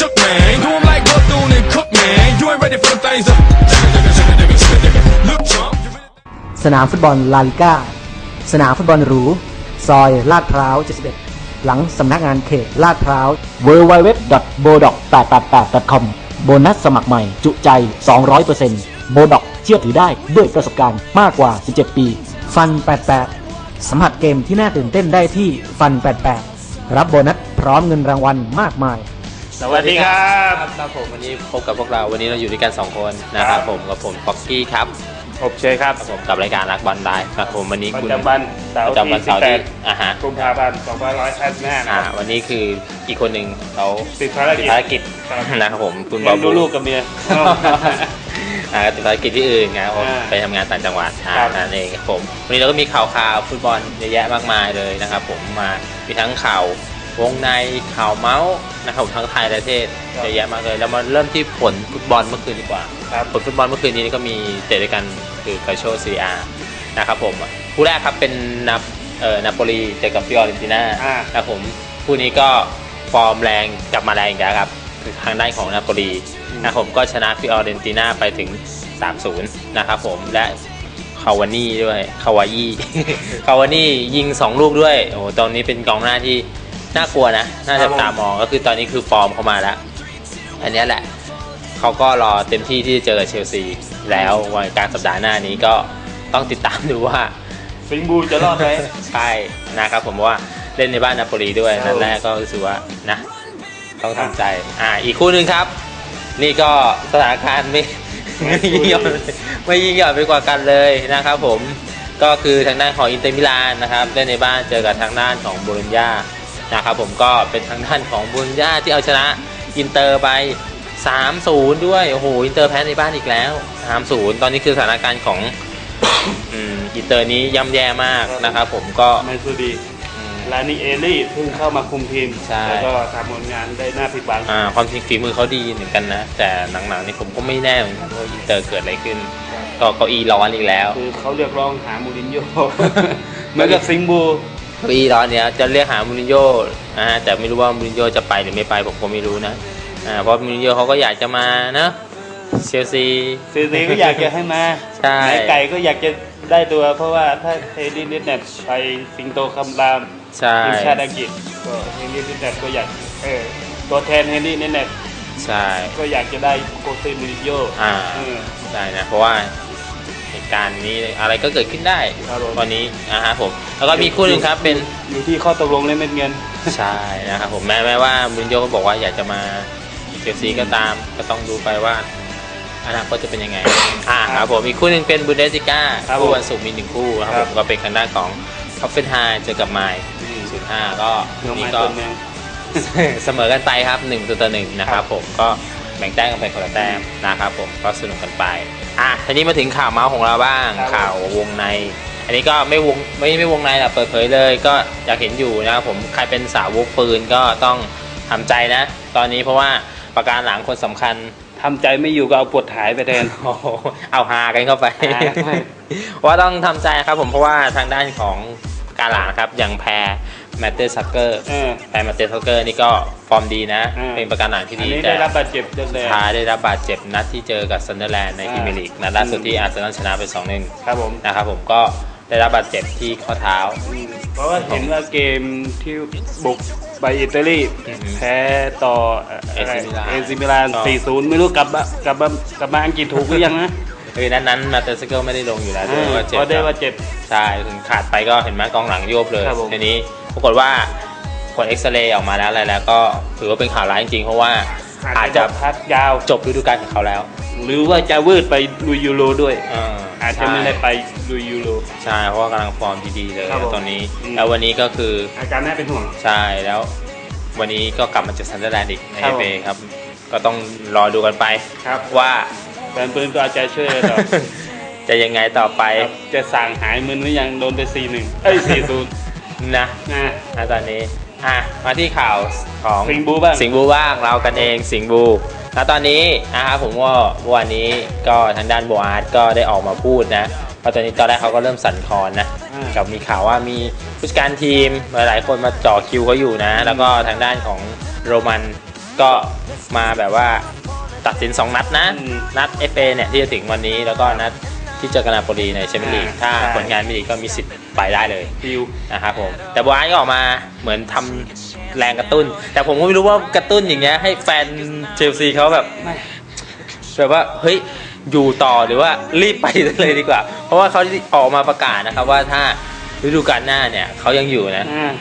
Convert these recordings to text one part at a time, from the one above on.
shook, man. Do 'em like Bethune and Cook, man. You ain't ready for them things to. Look, Trump. you really- สนามฟุตบอลลาลิก้า สนามฟุตบอลหรู ซอยลาดพร้าว 71 หลังสำนักงานเขตลาดพร้าว w w w b o d o k 8 8 8 com โบนัสสมัครใหม่ จุใจ 200%โบดอกเชื่อถือได้ด้วยประสบการณ์มากกว่า 17 ปี ฟัน 88 สัมผัสเกมที่น่าตื่นเต้นได้ที่ฟัน 88 รับโบนัสพร้อมเงินรางวัลมากมาย สวัสดีครับครับผมวันนี้พบกับพวกเราวันนี้เราอยู่ด้วยกัน2คนนะครับผมกับผมป๊อกกี้ครับผมเชยครับครับผมกับรายการรักบอลได้ครับผมวันนี้ประคุณจำวันเสาประร์จำวันเสาร์ที่ที่อ่าฮะ18กุมภาพันธ์2555นะอ่าครับวันนี้คืออีกคนหนึ่งเขาติดภารติดกิจภารกิจครับนะครับผมคุณบเลี้อยงบูดูลูกกับเมียอ่าติดภารกิจที่อื่นนะครับผมอ่าไปทำงานต่างจังหวัดอ่าครับนั่นเองครับผมวันนี้เราก็มีข่าวข่าวฟุตบอลเยอะแยะมากมายเลยนะครับผมมามีทั้งข่าว วงในข่าวเมาส์นะครับผมทั้งไทยและเทศเยอะแยะมากเลยแล้วมาเริ่มที่ผลฟุตบอลเมื่อคืนดีกว่าครับผลฟุตบอลเมื่อคืนนี้ก็มีเตะด้วยกันคือคาโชซีอานะครับผมคู่แรกครับเป็นนาเอ่อนาโปลีเจอกับฟิออเรนติน่าอ่านะครับผมคู่นี้ก็ฟอร์มแรงกลับมาแรงอีกแล้วครับคือทางด้านของนาโปลีนะครับผมก็ชนะฟิออเรนติน่าไปถึง 3-0 นะครับผมและคาวานี่ด้วยคาวายี่คาวานี่ยิง 2 ลูกด้วยโอ้โหตอนนี้เป็นกองหน้าที่ น่ากลัวนะ น่าครัจะบผมตามองก็คือตอนนี้คือฟอร์มเขามาแล้ว อันเนี้ยแหละ เขาก็รอเต็มที่ที่จะเจอกับเชลซี แล้ววันกลางสัปดาห์หน้านี้ก็ต้องติดตามดูว่าสิงห์บูจะรอดไหมใช่นะครับผมเพราะว่าเล่นในบ้านนาโปลีด้วยครับนัดแรกก็รู้สึกว่านะ ต้องทำใจ อ่า อีกคู่หนึ่งครับ นี่ก็สถานการณ์ไม่ไม่ยิ่งหย่อนไม่ยิ่งหย่อนไปกว่ากันเลยนะครับผมก็คือทางด้านของอินเตอร์มิลานนะครับเล่นในบ้านเจอกับทางด้านของบูรุญญา นะครับผมก็เป็นทางด้านของบูรุญญาที่เอาชนะอินเตอร์ไป 3-0 ด้วย โอ้โห อินเตอร์แพ้ในบ้านอีกแล้ว 3-0 ตอนนี้คือสถานการณ์ของอืมอินเตอร์นี้ย่ำแย่มากนะครับผมก็ไม่สุดีอืมลานิเอลี่เพิ่งเข้ามาคุมทีมใช่แล้วก็ทำผลงานได้น่าผิดหวังอ่าความจริงฝีมือเขาดีเหมือนกันนะ แต่หนังๆนี่ผมก็ไม่แน่เหมือนกันว่าอินเตอร์เกิดอะไรขึ้น ก็เก้าอี้ร้อนอีกแล้ว คือเขาเรียกร้องหามูรินโญ่เหมือนกับสิงห์บู เก้าอี้ร้อนเนี้ยจะเรียกหามูรินโญ่นะฮะแต่ไม่รู้ว่ามูรินโญ่จะไปหรือไม่ไปผมก็ไม่รู้นะอ่าเพราะมูรินโญ่เขาก็อยากจะมานะเชลซีเซซีก็อยากจะให้มาใช่ ไหนไก่ก็อยากจะได้ตัว เพราะว่าถ้าเฮดินิสเนี่ยไปสิงโตคำรามใช่ทีมชาติอังกฤษก็เฮนรี่นิเน็ตก็อยากเออตัวแทนเฮนรี่นิเน็ตใช่ก็อยากจะได้โคเซมิริโยอ่า เออ ได้นะ เพราะว่าเหตุ การณ์นี้อะไรก็เกิดขึ้นได้ครับผม วันนี้นะฮะผมแล้วก็มีคู่หนึ่งครับเป็น อยู่ที่ข้อตกลงเล่นเม็ดเงิน ใช่นะครับผมแม้แม้ว่ามูรินโญ่ก็บอกว่าอยากจะมาเชลซีก็ตามก็ต้องดูไปว่าอนาคตจะเป็นยังไง อ่าครับผมอีกคู่หนึ่งเป็นบูเดสติก้าครับคู่ผมวันศุกร์มีหนึ่งคู่นะครับคผรับ มก็เป็นทางด้านของท็อปเฟนไฮเจอกับไมล์ศูนย์ห้าก็เมืองนี่ไม้ก็ต้นเมือง เสมอกันไปครับ1ตัวต่อหนึ่งนะคครัรับบผมก็ แบ่งแต้มกันไปคนละแต้มนะครับผมก็สนุกกันไปอะทีนี้มาถึงข่าวเมาส์ของเราบ้างครับ ข่าววงใน อันนี้ก็ไม่วงไม่ไม่วงในแหละเปิดเผยเลย ก็อยากเห็นอยู่นะครับผมใครเป็นสาวกปืนก็ต้องทำใจนะ ตอนนี้เพราะว่าประการหลังคนสำคัญ ทำใจไม่อยู่ก็เอาปวดหายไปแทน โอ้โหเอาฮากันเข้าไปฮาเข้าไปว่าต้องทำใจครับผมเพราะว่าทางด้านของการหลังนะครับอย่างแพร แมตเตอร์ซักเกอร์เออแพรแมตเตอร์ซักเกอร์นี่ก็ฟอร์มดีนะ อ่า เป็นประการหลังที่อันดีนี้แต่ได้รับบาดเจ็บจังเลยท้ายได้รับบาดเจ็บนัดที่เจอกับซันเดอร์แลนด์ในพรีเมียร์ลีกนัดล่าสุดที่อาร์เซนอลชนะไป2-1ครับผมนะครับผมก็ได้รับบาดเจ็บที่ข้อเท้า เพราะว่าเห็นว่าเกมที่บุกไปอิตาลีอือฮึแพ้ต่อ AC มิลานเอซิมิลาน ต่อ4-0 ไม่รู้กลับมากลับมากลับมาอังกฤษถูกหรือยังนะคือนั้นนั้นแมตเตอร์ซักเกอร์ไม่ได้ลงอยู่แล้วด้วยว่าเจ็บ เพราะได้ว่าเจ็บ ใช่ถึงขาดไปก็เห็นไหมกองหลังโยบเลยครับผมทีนี้ ปรากฏว่าผลเอ็กซเรย์ออกมาแล้วอะไรแล้วก็ถือว่าเป็นข่าวร้ายจริงๆ เพราะว่าอาจจะพักยาว จบฤดูกาลของเขาแล้วหรือว่าจะวืดไปลุยยูโรด้วยเอออาจจะไม่ได้ไปลุยยูโร ใช่เพราะว่ากำลังฟอร์มดีๆเลยครับผมตอนนี้ อืม แล้ววันนี้ก็คืออาการน่าเป็นห่วง ใช่แล้ว วันนี้ก็กลับมาเจอซันเดอร์แลนด์อีกในครัเอบผม เครับ ก็ต้องรอดูกันไปครับว่าแฟนปืนก็เอาใจช่วยกันต่อ จะยังไงต่อไป ครับจะสั่งหายมึนหรือยังโดนไป 4-1 เอ้ย 4-0 นะนะอะตอนนี้อะมาที่ข่าวของสิงห์บูบ้าง สิงห์บูบ้างเรากันเองสิงห์บูแล้วตอนนี้นะครับผมว่าวันนี้ก็ทางด้านโบอาร์ตก็ได้ออกมาพูดนะเพราะตอนนี้ตอนแรกเขาก็เริ่มสั่นคลอนนะอ่า กับมีข่าวว่ามีผู้จัดการทีมหลายๆคนมาจ่อคิวเขาอยู่นะ แล้วก็ทางด้านของโรมันก็มาแบบว่าตัดสิน 2 นัดนะ อืม นัด FA เนี่ยที่จะถึงวันนี้แล้วก็นัด ที่เจอกันนาโปลีในแชมเปี้ยนลีกอ่าถ้าใช่ผลงานไม่ดีก็มีสิทธิ์ไปได้เลยดิวนะครับผมแต่บอยก็ออกมาเหมือนทำแรงกระตุ้น แต่ผมก็ไม่รู้ว่ากระตุ้นอย่างเงี้ยให้แฟนเชลซีเขาแบบไม่แบบว่าเฮ้ยอยู่ต่อหรือว่ารีบไปเลยดีกว่า เพราะว่าเขาออกมาประกาศนะครับว่าถ้าฤดูกาลหน้าเนี่ยเขายังอยู่นะอ่า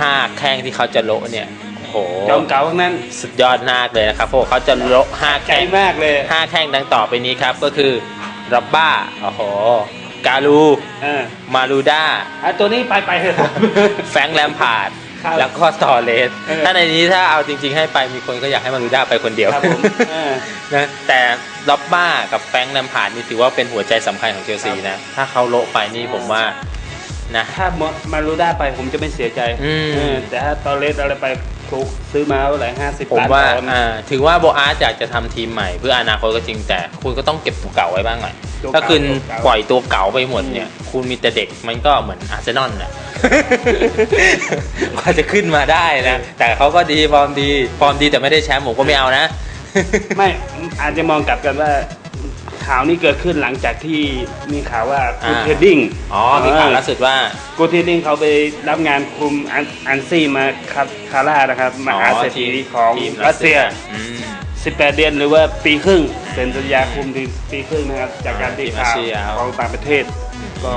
ห้าแข้งที่เขาจะโละเนี่ยโอ้โหจอมเก่าทั้งนั้นสุดยอดมากเลยนะครับเพราะว่าเขาจะโละห้าใจแข้งมากเลยห้าแข้งดังต่อไปนี้ครับก็คือ รับบ้าโอ้โหกาลูเออมาลูด้า อะตัวนี้ไปไปเถอะแฟรงค์แลมพาร์ดครับแล้วก็ตอเลสเออ ถ้าในนี้ถ้าเอาจริง ๆ ให้ไปมีคนก็อยากให้มารูด้าไปคนเดียวครับผมเออ นะแต่ล็อบบ้ากับแฟรงค์แลมพาร์ดนี่ถือว่าเป็นหัวใจสำคัญของเชลซีนะ ถ้าเขาโละไปนี่ผมว่านะ ถ้ามารูด้าไปผมจะไม่เสียใจอืม เออแต่ถ้าตอเลสอะไรไป ถูกซื้อมาเท่าไหร่ห้าสิบผมล้านว่าปอนด์ อ่าถึงว่าโบอาร์ตอยากจะทำทีมใหม่เพื่ออนาคตก็จริงแต่คุณก็ต้องเก็บตัวเก่าไว้บ้างหน่อยตัวเก่าถ้าคุณตัวเก่า ปล่อยตัวเก่าไปหมดเนี่ย คุณมีแต่เด็กมันก็เหมือนอาร์เซนอลน่ะกว่าจะขึ้นมาได้นะ แต่เขาก็ดีฟอร์มดีฟอร์มดีแต่ไม่ได้แชมป์ผมก็ไม่เอานะ ไม่อาจจะมองกลับกันว่า ข่าวนี้เกิดขึ้นหลังจากที่มีข่าวว่ากูอ่าเทดดิ้งอ๋อ มีข่าวล่าสุดว่ากูเทดดิ้งเขาไปรับงานคุมอันอันซี่มาคาคาร่านะครับมหาเศรษฐีของทีมรัสเซียอืม18 เดือนหรือว่าปีครึ่งเซ็นสัญญาคุมทีมปีครึ่งนะครับ จากการตีข่าวทีมรัสเซียของต่างประเทศ ก็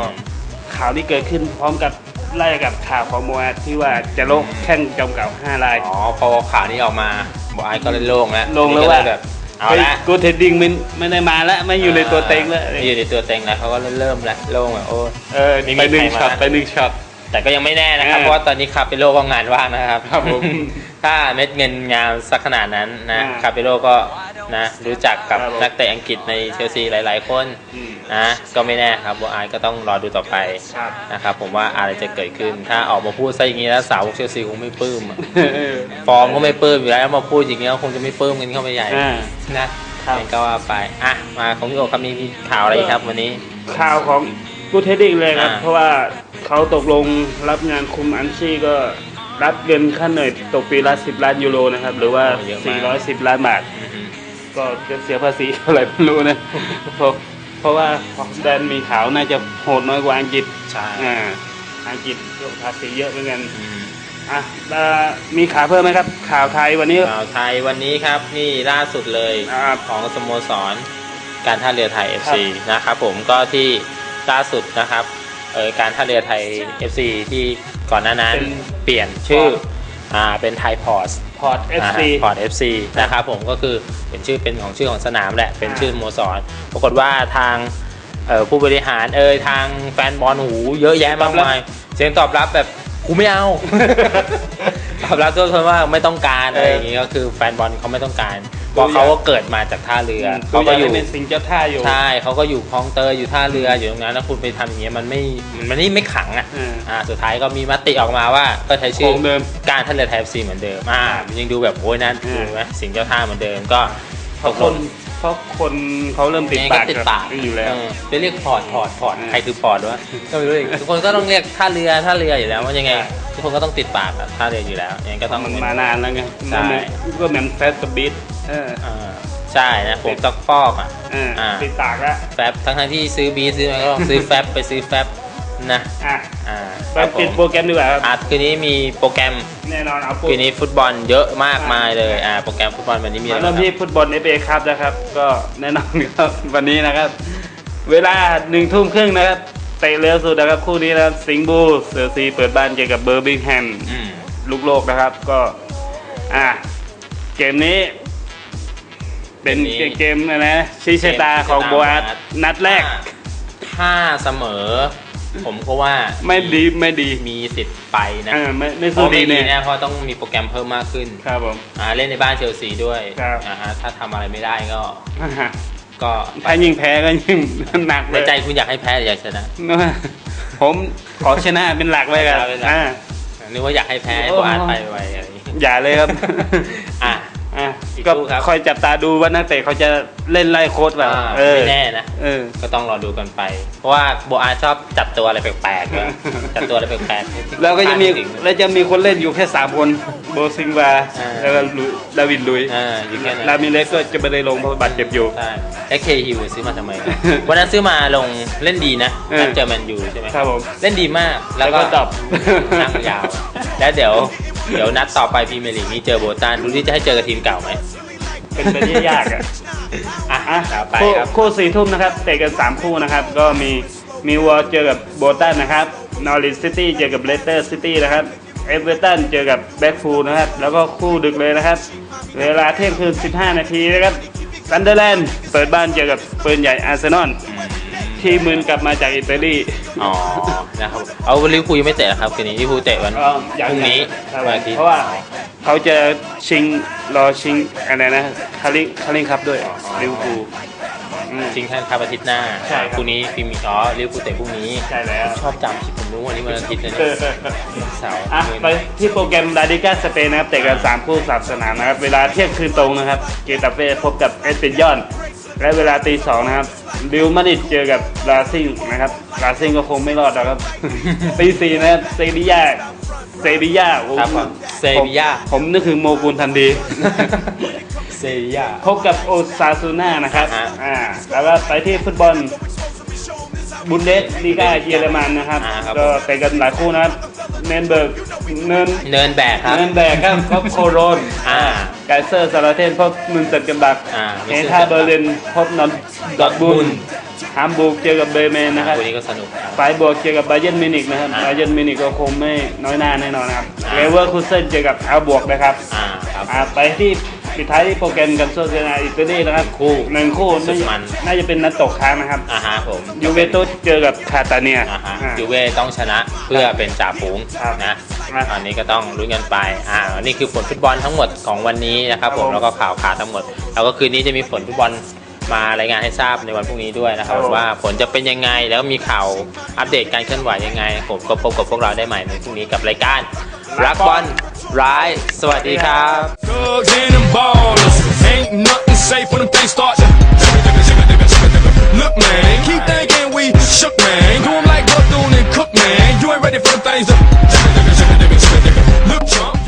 ข่าวนี้เกิดขึ้นพร้อมกับไล่กับข่าวของโมอาที่ว่าจะโลกแข่งจอมเก่า5ราย อ๋อ พอข่าวนี้ออกมาบอกไอ้ก็เลยโล่งแล้วโล่งแล้วก็ว่าแบบ เอาละ กูเทดดิ้งไม่ไม่ได้มาแล้วไม่อยู่ในตัวเต็งแล้วไม่อยู่ในตัวเต็งแล้วเขาก็เริ่มแล้วโล่งแบบโอ้เออไม่มีไปหนึ่งใครมาช็อตไปหนึ่งช็อตแต่ก็ยังไม่แน่นะครับอ่าเพราะว่าตอนนี้คาเปโลก็งานว่างนะครับครับผมถ้าเม็ดเงินงามสักขนาดนั้นนะอ่าคาเปโลก็นะรู้จักกับครับผมนักเตะอังกฤษในเชลซีหลาย ๆ คนอืม นะก็ไม่แน่ครับบัวอายก็ต้องรอดูต่อไปครับนะครับผมว่าอะไรจะเกิดขึ้น ถ้าออกมาพูดซะอย่างนี้แล้วสาวกเชลซีคงไม่ปลื้มอะเออฟอร์มก็ไม่ปลื้มอยู่แล้วมาพูดอย่างนี้ก็คงจะไม่ปลื้มกันเข้าไปใหญ่อ่านะครับงั้นก็ว่าไปอะมาของพี่โอครับมีข่าวอะไรอีกครับวันนี้ข่าวของกูเทดดิ้งเลยครับอ่าเพราะว่าเขาตกลงรับงานคุมอันซี่ก็รับเงินค่าเหนื่อยตกปีละ 10 ล้านยูโรนะครับ หรือว่า 410 ล้านบาทอือฮึก็จะเสียภาษีเท่าไหร่ไม่รู้นะ เพราะเพราะว่าของแดนมีข่าวน่าจะโหดน้อยกว่าอังกฤษใช่อ่าอังกฤษภาษีเยอะเหมือนกันอืมอะเอ่อมีข่าวเพิ่มไหมครับ ข่าวไทยวันนี้ข่าวไทยวันนี้ครับนี่ล่าสุดเลยครับของสโมสรการท่าเรือไทย FC นะครับผมก็ที่ล่าสุดนะครับเออการท่าเรือไทย FC ที่ก่อนหน้านั้นเป็นเปลี่ยนชื่อพ อร์ตอ่าเป็นไทยพอร์ตพอร์ตเอฟซีพอร์ต FC นะครับผมก็คือเป็นชื่อเป็นของชื่อของสนามแหละ เป็นอ่าชื่อสโมสรปรากฏว่าทางเอ่อผู้บริหารเอยทางแฟนบอลหูเยอะแยะมากมายเสียงตอบรับแบบกูไม่เอา ตอบรับทุกคนว่าไม่ต้องการอะไรอย่างงี้ก็คือแฟนบอลเขาไม่ต้องการเพราะเขาก็เกิดมาจากท่าเรือเขาเขาก็ก็ออยู่ยู่เป็นสิงห์เจ้าท่าอยู่ใช่เขาก็อยู่คลองเตยอยู่ท่าเรืออยู่ตรงนั้นแล้วคุณไปทำอย่างเงี้ยมันไม่มันมันนี่ไม่ขังอะอ่าอ่าสุดท้ายก็มีมติออกมาว่าก็ใช้ชื่อคงเดิมการท่าเรือไทยซีเหมือนเดิมอ่ามันยังดูแบบโอ้ยนั่นอ่าดูไหมสิงห์เจ้าท่าเหมือนเดิมก็เพราะคน เพราะคนเขาเริ่มติดยังไงปาก็กติดกับปากอยู่แล้วเออจะเรียกพอร์ตพอร์ตพอร์ตอ่าใครคือพอร์ตวะก็ไม่รู้อีกทุกคนก็ต้องเรียกท่าเรือท่าเรืออยู่แล้วว่ายังไงใช่ทุกคนก็ต้องติดปากกับท่าเรืออยู่แล้วยังไงก็ต้องมันมานานแล้วไงใช่มันก็เหมือนแฟสต์บิทเอออ่าใช่นะผมต้องฟอกอะเอออ่าติดปากแล้วแฟบทั้งทั้งๆที่ซื้อบีซื้อมาก็ต้องซื้อแฟบไปซื้อแฟบ นะอะอ่าไปครับผปิดมโปรแกรมดีกว่าครับอาคืนนี้มีโปรแกรมแน่นอนเอาปุ๊บ คืนนี้ฟุตบอลเยอะมากมายเลยอ่าโปรแกรมฟุตบอลวันนี้มีอะมาไรเริ่มบ้างที่ครับฟุตบอลเอฟเอครับนะครับ ก็แน่นอนครับ วันนี้นะครับ เวลาหนึ่งทุ่มครึ่งนะครับเตะเร็วสุดนะครับ คู่นี้นะครับสิงห์บูเสือซีเปิดบ้านเจอกับเบอร์บิงแฮมอืมลูกโลกนะครับ ก็ อะเกมนี้ เป็นเกมนี้เกมอะไรนะชี้ชะตาของโบอาร์ตนัดแรก ถ้าเสมอ ผมก็ว่าไม่ดีไม่ดีมีสิทธิ์ไปนะอ่าไม่ไม่เพสู้ราะดีไม่ดีแน่แน่เพราะต้องมีโปรแกรมเพิ่มมากขึ้นครับผม อ่าเล่นในบ้านเชลซีด้วยครับอ่าฮะถ้าทำอะไรไม่ได้ก็อ่าฮะก็ถ้ายิ่งแพ้ก็ยิ่งหนักเลในยใจคุณอยากให้แพ้หรืออยากชนะ ผมขอชนะเป็นหลักไว้กันเป็นหลัก อ่านึกว่าอยากให้แพ้ให้โอ้โบอาร์ตไปไวๆอะไรอย่างงี้ อย่าเลยครับ อะอะ กี่ก็คู่ครับคอยจับตาดูว่านักเตะเขาจะเล่นไล่โค้ดแบบอ่าเออไม่แน่นะ เออ ก็ต้องรอดูกันไป เพราะว่าโบอาชอบจัดตัวอะไรแปลกๆด้วยจัดตัวอะไรแปลกๆแล้วก็จะมีถึงแล้วจะมีคนเล่นอยู่แค่สามคนโบซิงวาอ่า แล้วก็ลุยดาวินลุยอ่าอยู่แค่นั้น ลามิเลสก็จะไม่ได้ลงเพราะบาดเจ็บอยู่ ใช่แล้วเคฮิวซื้อมาทำไมวันนั้นซื้อมาลงเล่นดีนะเออ นัดเจอแมนยูใช่ไหมครับผม เล่นดีมากแล้วก็แล้วก็ดรอป นั่งยาว แล้วเดี๋ยว เดี๋ยวนัดต่อไปพรีเมียร์ลีกนี่เจอโบตันดูที่จะให้เจอกับทีมเก่าไหมเป็นไปได้ยากอะอะอะต่อไปคู่ครับ คู่สี่ทุ่มนะครับเตะกันสามคู่นะครับ ก็มีมีวอลเจอกับโบตันนะครับนอริสซิตี้เจอกับเลสเตอร์ซิตี้นะครับเอเวอร์ตันเจอกับแบ็กฟูลนะครับ แล้วก็คู่ดึกเลยนะครับ เวลาเที่ยงคืน 15 นาทีนะครับซันเดอร์แลนด์เปิดบ้านเจอกับปืนใหญ่อาร์เซนอลอืม ที่มืนกลับมาจากอิตาลี อ๋อ นะครับ เอาลิเวอร์พูลยังไม่เตะเหรอครับคืนนี้ลิเวอร์พูลเตะวันก็อย่างพรุ่งนี้ครับวันอาทิตย์เพราะว่าเขาจะชิงรอชิงอะไรนะคาริคาริงครับด้วยลิเวอร์พูลอืม ชิงแทนครับอาทิตย์หน้าใช่ครับ พรุ่งนี้พรีเมียร์อ๋อลิเวอร์พูลเตะพรุ่งนี้ ใช่แล้วชอบจำที่ผมรู้วันนี้วันอาทิตย์นะเอเนี่ยอเสาร์อะไปที่โปรแกรมลาลิกาสเปนนะครับเตะกัน3คู่สามสนามนะครับ เวลาเที่ยงคืนตรงนะครับ เกตาเฟ่พบกับเอสเปนยอน และเวลาตีสองนะครับริวมาดริดเจอกับลาซิงนะครับลาซิงก็คงไม่รอดนะครับ ตีสี่นะครับเซบียาเซบียาโอ้โหครับผมเซบียาผมผมนึกถึงโมกุลทันดี เซบียาพบกับโอซาซูน่านะครับอ่าฮะอ่าแล้วก็ไปที่ฟุตบอลบุนเดสลีกาเยอรมันนะครับอ่าครับ ก็เตะกันหลายคู่นะครับเนนเบิร์กเนินเนินแบกครับเนินแบกครับพบโคโรนอ่า ไกเซอร์ซาราเทนพบมุนเซนกันบักอ่าเฮท่าเบอร์ลินพบนอนดอร์ทบุนฮัมบูร์กเจอกับเบอร์เมนนะครับวันนี้ก็สนุกครับไฟบวกเจอกับไบเยนมิวนิกนะครับอ่าไบเยนมิวนิกก็คงไม่น้อยหน้าแน่นอนนะครับอ่าเลเวอร์คูเซนเจอกับอัลบวกนะครับอ่าครับอ่าไปที่ ปิดท้ายที่โปรแกรมกันโซเซนาอิตาลีนะครับคู่หนึ่งคู่สุดมัน น่าจะเป็นนัดตกค้างนะครับอ่าฮะผมยูเวนตุสเจอกับคาตาเนียอ่าฮะอ่ายูเว่ต้องชนะเพื่อเป็นจ่าฝูงครับนะครับอันนี้ก็ต้องลุ้นกันไปอ่าอันนี้คือผลฟุตบอลทั้งหมดของวันนี้นะครับผมครับผมแล้วก็ข่าวข่าวทั้งหมด แล้วก็คืนนี้จะมีผลฟุตบอล มารายงานให้ทราบในวันพรุ่งนี้ด้วยนะครับ ว่าผลจะเป็นยังไงแล้วมีข่าวอัปเดตการเคลื่อนไหวยังไงผมก็พบกับพวกเราได้ใหม่ในพรุ่งนี้กับรายการรักบอลร้ายสวัสดีครับ Look man, keep thinking we shook man Do 'em like Bethune and Cook man You ain't ready for the things Look chump